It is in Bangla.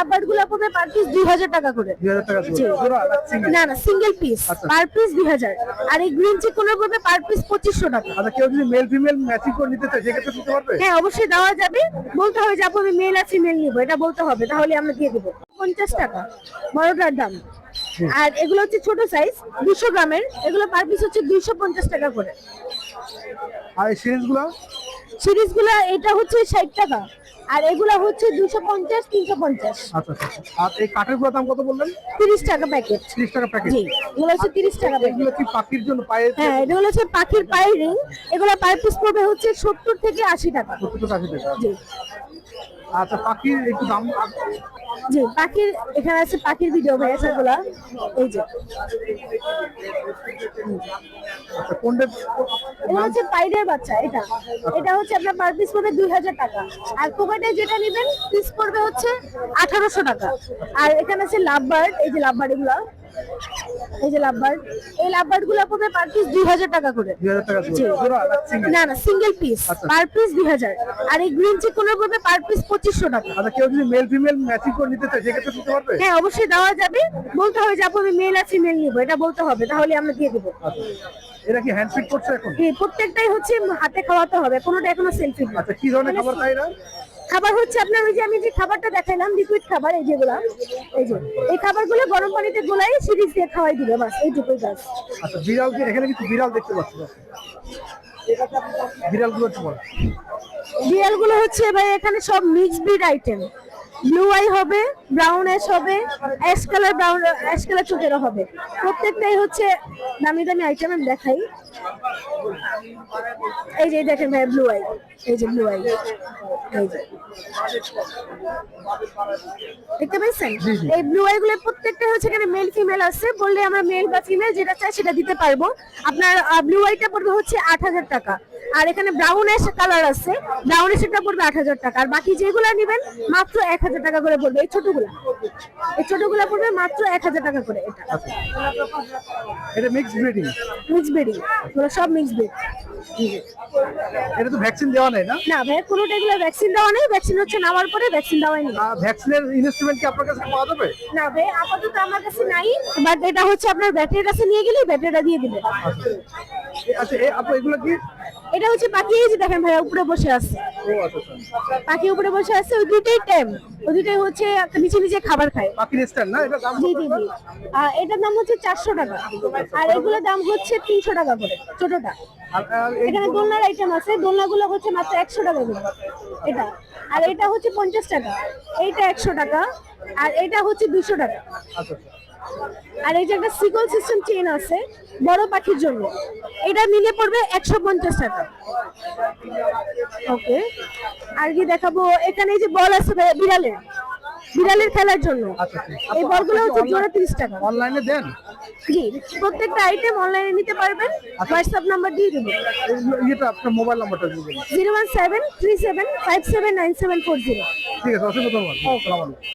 লাভবার্ডগুলো পড়বে পার পিস দুই হাজার টাকা করে। না না সিঙ্গেল পিস। পার পিস দুই হাজার। আর এই গ্রিন চিকুনের পড়বে পার পিস পঁচিশশো টাকা। আচ্ছা কেউ যদি মেল ফিমেল ম্যাচিং করে নিতে চায় সেক্ষেত্রে দিতে পারবে? হ্যাঁ অবশ্যই দেওয়া যাবে। বলতে হবে যে আপু আমি মেল নিবো। এটা বলতে হবে তাহলে আমরা দিয়ে দেবো। পঞ্চাশ টাকা বড়টার দাম। আর এগুলো হচ্ছে ছোট সাইজ দুশো গ্রামের। এগুলো পার পিস হচ্ছে দুইশো পঞ্চাশ টাকা করে। আর এই সিরিজগুলো এটা হচ্ছে ষাট টাকা। আর এগুলো হচ্ছে দুশো পঞ্চাশ তিনশো পঞ্চাশ। আচ্ছা আচ্ছা আচ্ছা। আর এই কাঠেরগুলো দাম কত বললেন? তিরিশ টাকা প্যাকেট। তিরিশ টাকা প্যাকেট। জি এগুলো হচ্ছে তিরিশ টাকা এগুলো কি পাখির জন্য পায়ে হ্যাঁ এগুলো হচ্ছে পাখির পায়ের রিং এগুলো পায়ের পিস পড়বে হচ্ছে সত্তর থেকে আশি টাকা। সত্তর টাকা আশি টাকা। জি। আচ্ছা পাখির একটু দাম? জি পাখির এখানে আছে পাখির ভিডিও ভাই সবগুলা এই যে। আচ্ছা কোনটা এটা হচ্ছে পাইডের বাচ্চা এটা। এটা হচ্ছে আপনার পার পিস পড়বে দুই হাজার টাকা। আর কোকাটে যেটা নেবেন পিস পড়বে হচ্ছে আঠারোশো টাকা। আর এখানে আছে লাভ বার্ড এই যে লাভবার্ড এগুলা। এই যে লাভবার্ড এই লাভবার্ডগুলা পড়বে পার পিস দুই হাজার টাকা করে। না না না সিঙ্গেল পিস। পার পিস দুই হাজার আর এই গ্রিন চিকুনের পড়বে পার পিস পঁচিশশো টাকা। আচ্ছা কেউ যদি মেল ফিমেল ম্যাচিং করে নিতে চায় সেক্ষেত্রে দিতে পারবে? হ্যাঁ অবশ্যই দেওয়া যাবে। বলতে হবে যে আপু আমি মেল আছে মেল নিবো। এটা বলতে হবে তাহলে আমরা দিয়ে দেবো। আচ্ছা। এরা কি হ্যান্ড ফিট করছে এখন? প্রত্যেকটাই হচ্ছে হাতে খাওয়াতে হবে কোনোটা এখনও সেলফি আচ্ছা কি ধরনের খাবার খায় এরা? খাবার হচ্ছে আপনার ওই যে আমি যে খাবারটা দেখাইলাম লিকুইড খাবার এই যেগুলো এই যে এই খাবারগুলো গরম পানিতে গোলাই সিরিজ দিয়ে খাওয়াই দিবে বাস এইটুকুই কাজ আচ্ছা বিড়াল কি এখানে কিছু বিড়াল দেখতে পাচ্ছি। বিড়ালগুলো একটু বলো। বিড়ালগুলো হচ্ছে ভাই এখানে সব mix breed item blue eye হবে ব্রাউন অ্যাশ হবে ash colour brown ash colour চোখেরও হবে। প্রত্যেকটাই হচ্ছে দামি দামি আইটেম আমি দেখাই। এই যে দেখেন ভাই ব্লু আই এই যে ব্লু আই এই যে। দেখতে পাইছেন। এই ব্লু আই গুলো প্রত্যেকটা হচ্ছে এখানে মেল ফিমেল আছে। বললে আমরা মেল বা ফিমেল যেটা চাই সেটা দিতে পারব। আপনার ব্লু আইটা পড়বে হচ্ছে আট হাজার টাকা। আর এখানে ব্রাউন এস কালার আছে। ব্রাউন এসটা পড়বে আট হাজার টাকা। আর বাকি যেগুলো নেবেন মাত্র এক হাজার টাকা করে পড়বে। এই ছোটগুলা। এই ছোটগুলা পড়বে মাত্র এক হাজার টাকা করে এটা। আচ্ছা। এটা মিক্স ব্রিডিং মিক্স ব্রিডিং সব মিক্স ব্রিড এটা তো ভ্যাকসিন দেওয়া নেই না? না ভাই কোনোটা এগুলো ভ্যাকসিন দেওয়া নেই। ভ্যাকসিন হচ্ছে নেওয়ার পরে ভ্যাকসিন দেওয়াই নেই। ভ্যাকসিনের ইনস্ট্রুমেন্ট কি আপনার কাছে পাওয়া যাবে? না ভাই আপাতত আমার কাছে নাই। বাট এটা হচ্ছে আপনার ব্যাটারির কাছে নিয়ে গেলে ব্যাটারিটা দিয়ে দিবে। আচ্ছা এ- আপু এগুলো কি এটা হচ্ছে পাখি এই যে দেখেন ভাই উপরে বসে আছে। আচ্ছা আচ্ছা। পাখি উপরে বসে আছে ওই দুইটাই টাইম ওই দুইটাই হচ্ছে নিচে নিচে খাবার খায়। পাখির স্ট্যান্ড না? এটা দাম জি কত জি জি। এটার দাম হচ্ছে চারশো টাকা। আর এগুলোর দাম হচ্ছে তিনশো টাকা করে ছোটটা। এখানে দোলনার আইটেম আছে দোলনাগুলো হচ্ছে মাত্র একশো টাকা করে। এটা। আর এটা হচ্ছে পঞ্চাশ টাকা। এইটা একশো টাকা আর এটা হচ্ছে দুশো টাকা। আচ্ছা। আর এই যে একটা সিকল সিস্টেম চেন আছে বড় পাখির জন্য। এটা নিলে পড়বে একশো পঞ্চাশ টাকা। ওকে আর কি দেখাবো? এখানে এই যে বল আছে বিড়ালের। বিড়ালের খেলার জন্য। আচ্ছা ঠিক এই বলগুলো হচ্ছে জোড়া তিরিশ টাকা। অনলাইনে দেন? জি প্রত্যেকটা আইটেম অনলাইনে নিতে পারবেন। হোয়াটসঅ্যাপ নাম্বার দিয়ে দেবো। ইয়েটা আপনার মোবাইল নাম্বারটা দিয়ে দেবেন। Zero one seven three seven five seven nine seven four zero. ঠিক আছে অসংখ্য ধন্যবাদ। আসসালামু আলাইকুম।